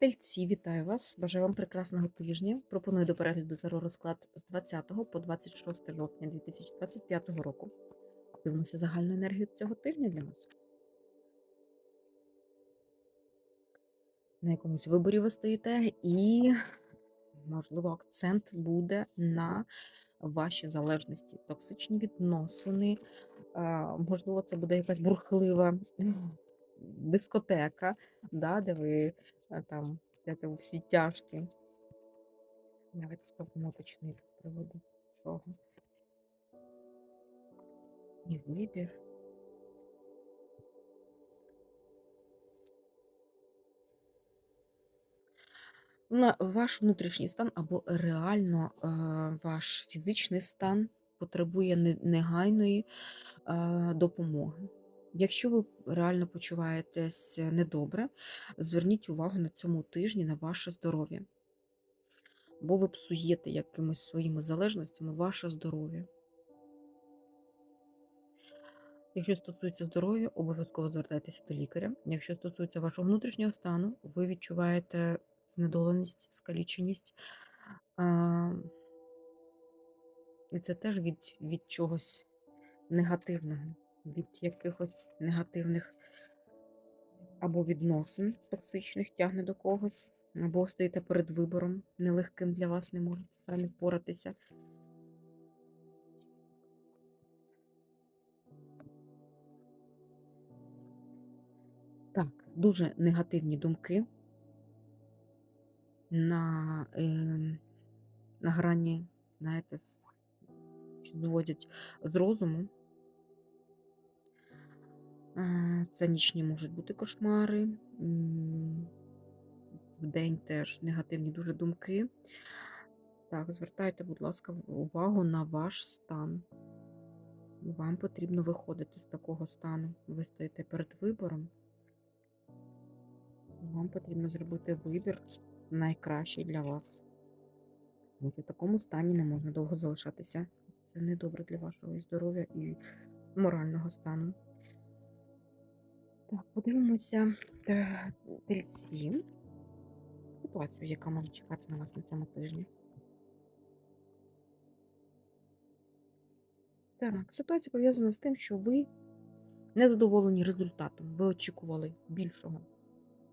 Тельці, вітаю вас! Бажаю вам прекрасного тижня. Пропоную до перегляду таро розклад з 20 по 26 жовтня 2025 року. Дивимося загальну енергію цього тижня для вас. На якомусь виборі ви стоїте, і, можливо, акцент буде на ваші залежності, токсичні відносини. Можливо, це буде якась бурхлива дискотека, да, де ви а, там у всі тяжкі. Давайте спробуємо уточнити з приводу чого. І вибір. На ваш внутрішній стан або реально е, ваш фізичний стан потребує негайної е, допомоги. Якщо ви реально почуваєтесь недобре, зверніть увагу на цьому тижні на ваше здоров'я, бо ви псуєте якимись своїми залежностями ваше здоров'я. Якщо стосується здоров'я, обов'язково звертайтеся до лікаря. Якщо стосується вашого внутрішнього стану, ви відчуваєте знедоленість, скаліченість. І це теж від, від чогось негативного, від якихось негативних або відносин токсичних тягне до когось, або стоїте перед вибором нелегким для вас, не можете самі впоратися. Так, дуже негативні думки на, е, на грані, знаєте, що зводять з розуму. Це нічні можуть бути кошмари, м, вдень теж негативні дуже думки. Так, звертайте, будь ласка, увагу на ваш стан. Вам потрібно виходити з такого стану. Ви стоїте перед вибором. Вам потрібно зробити вибір найкращий для вас. Що в такому стані не можна довго залишатися. Це не добре для вашого здоров'я і морального стану. Так, подивимося тельці. Ситуацію, яка може чекати на вас на цьому тижні. Так, ситуація пов'язана з тим, що ви незадоволені результатом. Ви очікували більшого,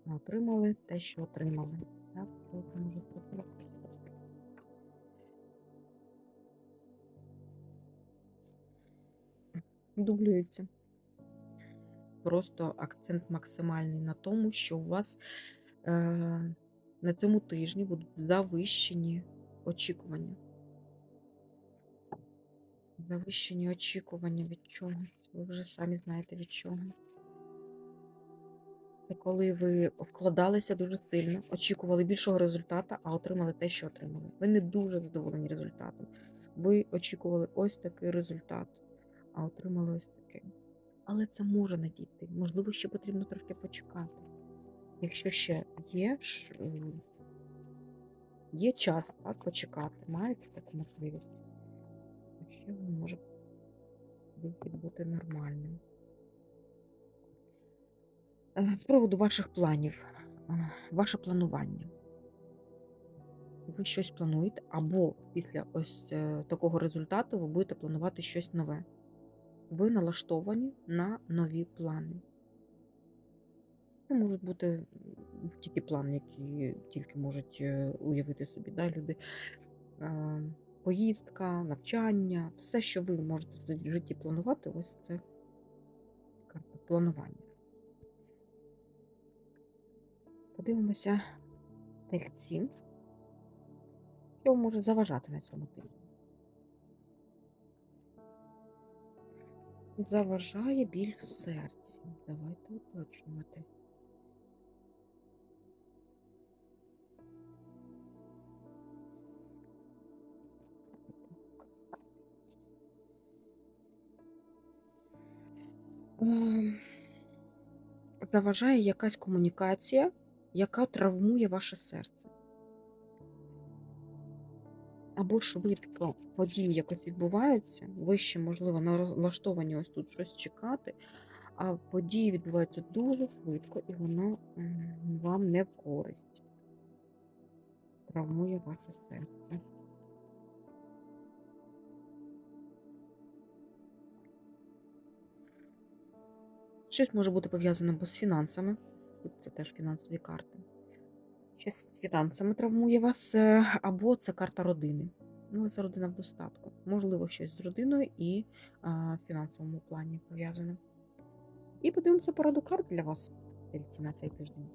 а отримали те, що отримали. Так, що це може? Дублюється. Просто акцент максимальний на тому, що у вас е, на цьому тижні будуть завищені очікування. Завищені очікування від чогось. Ви вже самі знаєте від чого. Це коли ви вкладалися дуже сильно, очікували більшого результату, а отримали те, що отримали. Ви не дуже задоволені результатом. Ви очікували ось такий результат, а отримали ось такий. Але це може надійти. Можливо, ще потрібно трошки почекати. Якщо ще є, ш- є час так, почекати, маєте таку можливість, ще може бути нормальним. Е, З приводу ваших планів, е, ваше планування. Ви щось плануєте, або після ось е, такого результату ви будете планувати щось нове. Ви налаштовані на нові плани. Це можуть бути м, тільки плани, які тільки можуть е, уявити собі да, люди. Поїздка, навчання, все, що ви можете в житті планувати, ось це карта планування. Подивимося тельці, що може заважати на цьому тижні. Заважає біль в серці. Давайте уточнювати. Ем, Заважає якась комунікація, яка травмує ваше серце. Або швидко події якось відбуваються, ви ще, можливо, налаштовані ось тут щось чекати, а події відбуваються дуже швидко, і воно вам не в користь. травмує ваше серце? Щось може бути пов'язане з фінансами. Тут це теж фінансові карти. З фінансами травмує вас, е, або це карта родини. Ну, це родина в достатку. Можливо, щось з родиною і а, в фінансовому плані пов'язане. І подивимося пораду карт для вас на цей тиждень.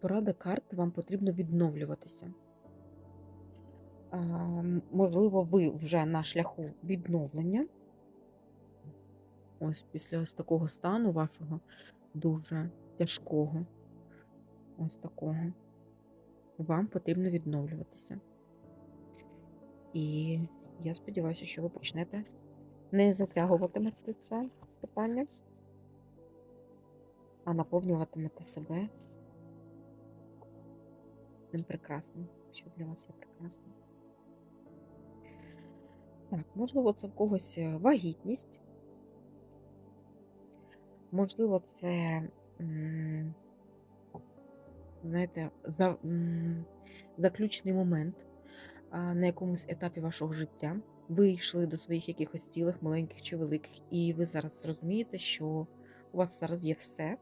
Порада карт вам потрібно відновлюватися. Можливо, ви вже на шляху відновлення. Ось після ось такого стану вашого дуже тяжкого, ось такого, вам потрібно відновлюватися. І я сподіваюся, що ви почнете не затягуватимете це питання, а наповнюватимете себе цим прекрасним, що для вас є прекрасним. Так, можливо, це в когось е, вагітність. Можливо, це, знаєте, за, заключний момент на якомусь етапі вашого життя. Ви йшли до своїх якихось цілих, маленьких чи великих, і ви зараз розумієте, що у вас зараз є все,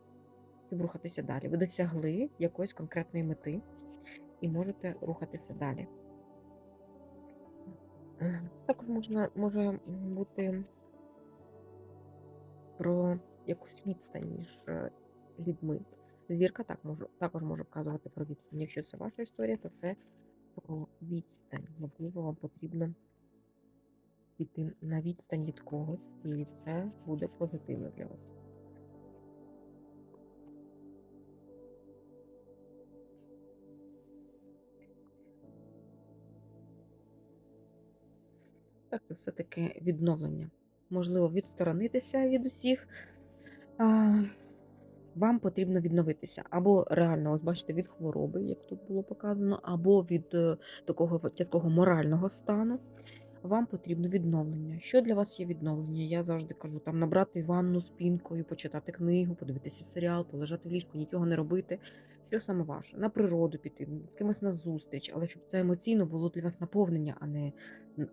щоб рухатися далі. Ви досягли якоїсь конкретної мети і можете рухатися далі. Це також можна, може бути про якусь відстань між е, людьми. Зірка так може, також може вказувати про відстань. Якщо це ваша історія, то це про відстань. Можливо, вам потрібно піти на відстань від когось, і це буде позитивно для вас. Так, це все-таки відновлення. Можливо, відсторонитися від усіх. А, вам потрібно відновитися. Або реально, ось від хвороби, як тут було показано, або від е, такого тяжкого морального стану. Вам потрібно відновлення. Що для вас є відновлення? Я завжди кажу, там набрати ванну з пінкою, почитати книгу, подивитися серіал, полежати в ліжку, нічого не робити. Що саме ваше? На природу піти, з кимось на зустріч, але щоб це емоційно було для вас наповнення, а не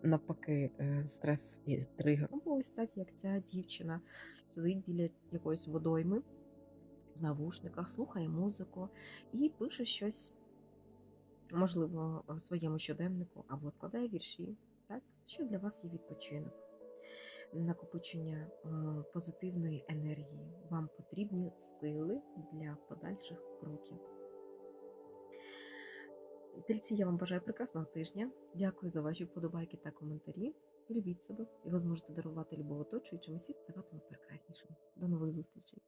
навпаки е, стрес і тригер. Або ось так, як ця дівчина сидить біля якоїсь водойми в навушниках, слухає музику і пише щось, можливо, в своєму щоденнику або складає вірші. Так? Що для вас є відпочинок? Накопичення е, позитивної енергії. Вам потрібні сили для подальших кроків. Тельці, я вам бажаю прекрасного тижня. Дякую за ваші вподобайки та коментарі. Любіть себе, і ви зможете дарувати любов оточуючим і світ ставатиме прекраснішим. До нових зустрічей!